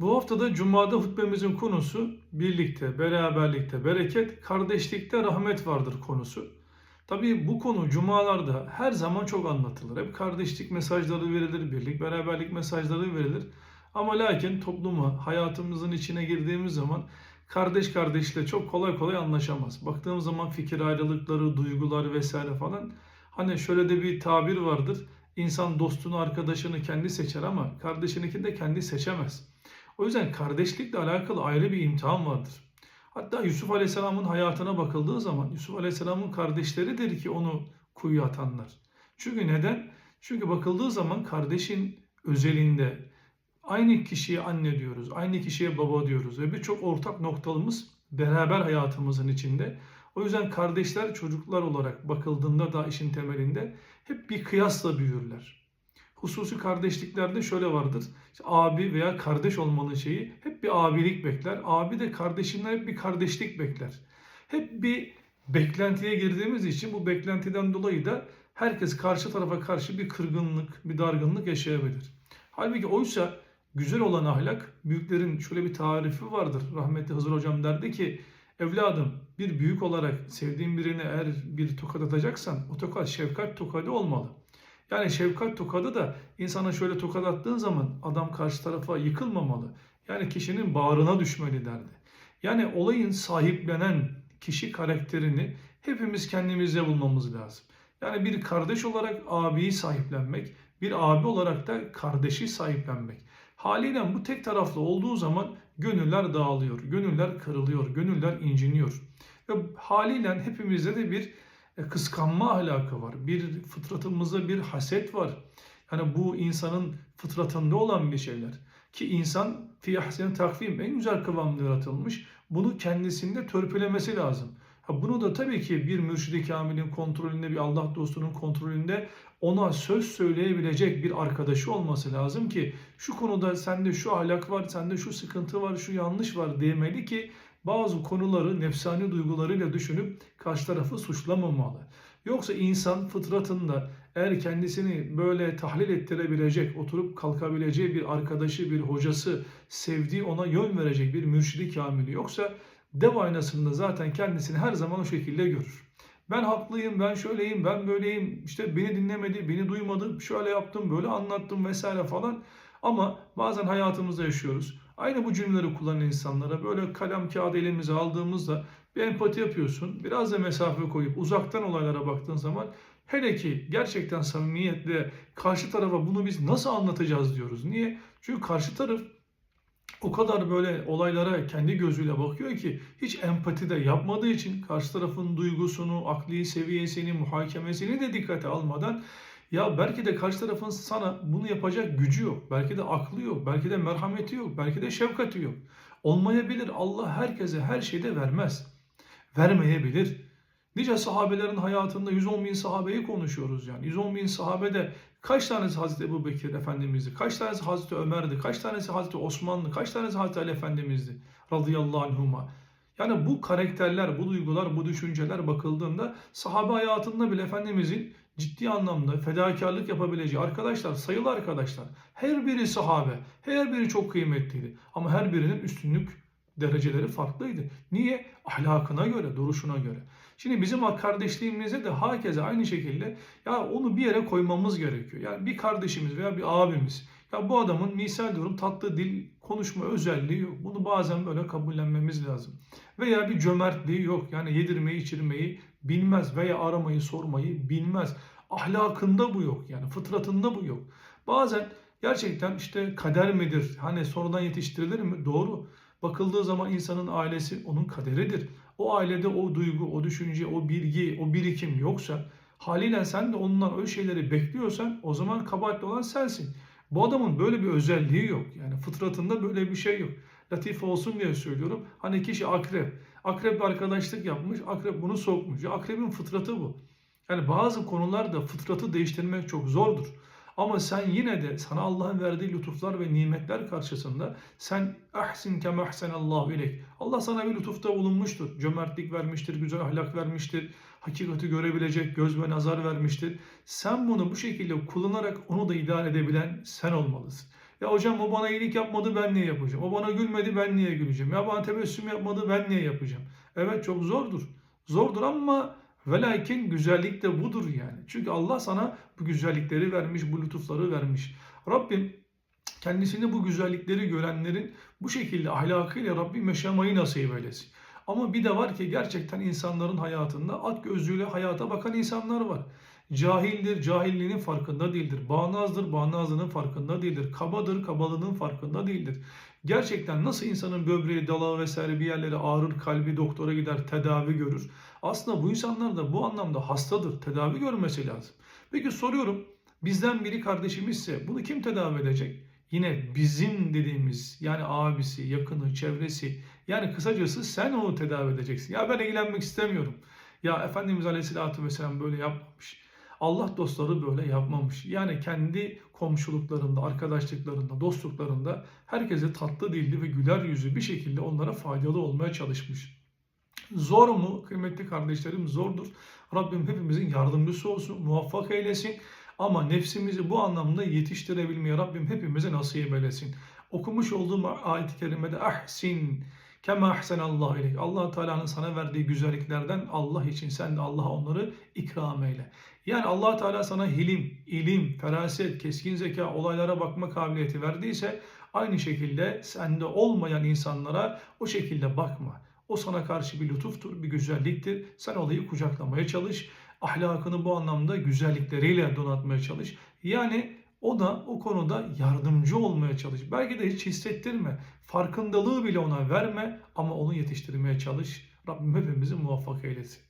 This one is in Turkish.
Bu haftada Cuma'da hutbemizin konusu birlikte, beraberlikte, bereket, kardeşlikte rahmet vardır konusu. Tabii bu konu Cumalarda her zaman çok anlatılır. Hep kardeşlik mesajları verilir, birlik, beraberlik mesajları verilir. Ama lakin topluma, hayatımızın içine girdiğimiz zaman kardeş kardeşle çok kolay kolay anlaşamaz. Baktığımız zaman fikir ayrılıkları, duygular vesaire falan. Hani şöyle de bir tabir vardır. İnsan dostunu, arkadaşını kendi seçer ama kardeşininkini de kendi seçemez. O yüzden kardeşlikle alakalı ayrı bir imtihan vardır. Hatta Yusuf Aleyhisselam'ın hayatına bakıldığı zaman Yusuf Aleyhisselam'ın kardeşleridir ki onu kuyuya atanlar. Çünkü neden? Çünkü bakıldığı zaman kardeşin özelinde aynı kişiye anne diyoruz, aynı kişiye baba diyoruz ve birçok ortak noktalımız beraber hayatımızın içinde. O yüzden kardeşler çocuklar olarak bakıldığında da işin temelinde hep bir kıyasla büyürler. Hususi kardeşliklerde şöyle vardır. İşte abi veya kardeş olmanın şeyi hep bir abilik bekler. Abi de kardeşinden hep bir kardeşlik bekler. Hep bir beklentiye girdiğimiz için bu beklentiden dolayı da herkes karşı tarafa karşı bir kırgınlık, bir dargınlık yaşayabilir. Halbuki oysa güzel olan ahlak, büyüklerin şöyle bir tarifi vardır. Rahmetli Hızır Hocam derdi ki, evladım bir büyük olarak sevdiğin birine eğer bir tokat atacaksan o tokat şefkat tokadı olmalı. Yani şefkat tokadı da insana şöyle tokat attığın zaman adam karşı tarafa yıkılmamalı. Yani kişinin bağrına düşmeli derdi. Yani olayın sahiplenen kişi karakterini hepimiz kendimizde bulmamız lazım. Yani bir kardeş olarak abiyi sahiplenmek, bir abi olarak da kardeşi sahiplenmek. Haliyle bu tek taraflı olduğu zaman gönüller dağılıyor, gönüller kırılıyor, gönüller inciniyor. Ve haliyle hepimizde de bir e, kıskanma ahlakı var. Bir fıtratımızda bir haset var. Yani bu insanın fıtratında olan bir şeyler. Ki insan fi ahseni takvim en güzel kıvamda yaratılmış. Bunu kendisinde törpülemesi lazım. Ha bunu da tabii ki bir mürşidi kamilin kontrolünde, bir Allah dostunun kontrolünde ona söz söyleyebilecek bir arkadaşı olması lazım ki şu konuda sende şu ahlak var, sende şu sıkıntı var, şu yanlış var demeli ki bazı konuları nefsani duygularıyla düşünüp karşı tarafı suçlamamalı. Yoksa insan fıtratında eğer kendisini böyle tahlil ettirebilecek, oturup kalkabileceği bir arkadaşı, bir hocası, sevdiği ona yön verecek bir mürşidi kamili yoksa dev aynasında zaten kendisini her zaman o şekilde görür. Ben haklıyım, ben şöyleyim, ben böyleyim, işte beni dinlemedi, beni duymadı, şöyle yaptım, böyle anlattım vesaire falan. Ama bazen hayatımızda yaşıyoruz. Aynı bu cümleleri kullanan insanlara böyle kalem kağıdı elimize aldığımızda bir empati yapıyorsun. Biraz da mesafe koyup uzaktan olaylara baktığın zaman hele ki gerçekten samimiyetle karşı tarafa bunu biz nasıl anlatacağız diyoruz. Niye? Çünkü karşı taraf o kadar böyle olaylara kendi gözüyle bakıyor ki hiç empati de yapmadığı için karşı tarafın duygusunu, akli seviyesini, muhakemesini de dikkate almadan ya belki de karşı tarafın sana bunu yapacak gücü yok. Belki de aklı yok. Belki de merhameti yok. Belki de şefkati yok. Olmayabilir. Allah herkese her şeyde vermez. Vermeyebilir. Nice sahabelerin hayatında 110 bin sahabeyi konuşuyoruz yani. 110 bin sahabede kaç tanesi Hazreti Ebu Bekir Efendimiz'di? Kaç tanesi Hazreti Ömer'di? Kaç tanesi Hazreti Osman'dı? Kaç tanesi Hazreti Ali Efendimiz'di? Radıyallahu anhuma. Yani bu karakterler, bu duygular, bu düşünceler bakıldığında sahabe hayatında bile Efendimizin ciddi anlamda fedakarlık yapabileceği arkadaşlar, sayılı arkadaşlar. Her biri sahabe, her biri çok kıymetliydi. Ama her birinin üstünlük dereceleri farklıydı. Niye? Ahlakına göre, duruşuna göre. Şimdi bizim kardeşliğimizde de hakeza aynı şekilde ya onu bir yere koymamız gerekiyor. Yani bir kardeşimiz veya bir abimiz. Ya bu adamın misal diyorum tatlı dil konuşma özelliği yok. Bunu bazen böyle kabullenmemiz lazım. Veya bir cömertliği yok. Yani yedirmeyi içirmeyi bilmez veya aramayı sormayı bilmez. Ahlakında bu yok. Yani fıtratında bu yok. Bazen gerçekten işte kader midir? Hani sonradan yetiştirilir mi? Doğru. Bakıldığı zaman insanın ailesi onun kaderidir. O ailede o duygu, o düşünce, o bilgi, o birikim yoksa haliyle sen de ondan öyle şeyleri bekliyorsan o zaman kabahatli olan sensin. Bu adamın böyle bir özelliği yok. Yani fıtratında böyle bir şey yok. Latife olsun diye söylüyorum. Hani kişi akrep. Akreple arkadaşlık yapmış. Akrep bunu sokmuş. Akrebin fıtratı bu. Yani bazı konularda fıtratı değiştirmek çok zordur. Ama sen yine de sana Allah'ın verdiği lütuflar ve nimetler karşısında sen ahsin kema ahsenallahu ileyk. Allah sana bir lütufta bulunmuştur. Cömertlik vermiştir, güzel ahlak vermiştir. Hakikati görebilecek göz ve nazar vermiştir. Sen bunu bu şekilde kullanarak onu da idare edebilen sen olmalısın. Ya hocam o bana iyilik yapmadı ben niye yapacağım? O bana gülmedi ben niye güleceğim? Ya bana tebessüm yapmadı ben niye yapacağım? Evet çok zordur. Zordur ama velakin güzellik de budur yani. Çünkü Allah sana bu güzellikleri vermiş, bu lütufları vermiş. Rabbim kendisinde bu güzellikleri görenlerin bu şekilde ahlakıyla Rabbim yaşamayı nasip eylesin. Ama bir de var ki gerçekten insanların hayatında at gözlüğüyle hayata bakan insanlar var. Cahildir, cahilliğinin farkında değildir. Bağnazdır, bağnazlığının farkında değildir. Kabadır, kabalığının farkında değildir. Gerçekten nasıl insanın böbreği, dalağı vesaire bir yerlere ağrır, kalbi doktora gider, tedavi görür. Aslında bu insanlar da bu anlamda hastadır, tedavi görmesi lazım. Peki soruyorum, bizden biri kardeşimizse bunu kim tedavi edecek? Yine bizim dediğimiz yani abisi, yakını, çevresi yani kısacası sen onu tedavi edeceksin. Ya ben ilgilenmek istemiyorum. Ya Efendimiz Aleyhisselatü Vesselam böyle yapmamış. Allah dostları böyle yapmamış. Yani kendi komşuluklarında, arkadaşlıklarında, dostluklarında herkese tatlı dilli ve güler yüzlü bir şekilde onlara faydalı olmaya çalışmış. Zor mu? Kıymetli kardeşlerim zordur. Rabbim hepimizin yardımcısı olsun, muvaffak eylesin. Ama nefsimizi bu anlamda yetiştirebilmeye Rabbim hepimize nasip eylesin. Okumuş olduğum ayet-i kerimede ahsin kema ahsenallahu ileyk. allah Teala'nın sana verdiği güzelliklerden Allah için sen de Allah'a onları ikram eyle. Yani allah Teala sana hilim, ilim, feraset, keskin zeka, olaylara bakma kabiliyeti verdiyse aynı şekilde sende olmayan insanlara o şekilde bakma. O sana karşı bir lütuftur, bir güzelliktir. Sen olayı kucaklamaya çalış. Ahlakını bu anlamda güzellikleriyle donatmaya çalış. Yani o da o konuda yardımcı olmaya çalış. Belki de hiç hissettirme. Farkındalığı bile ona verme ama onu yetiştirmeye çalış. Rabbim hepimizi muvaffak eylesin.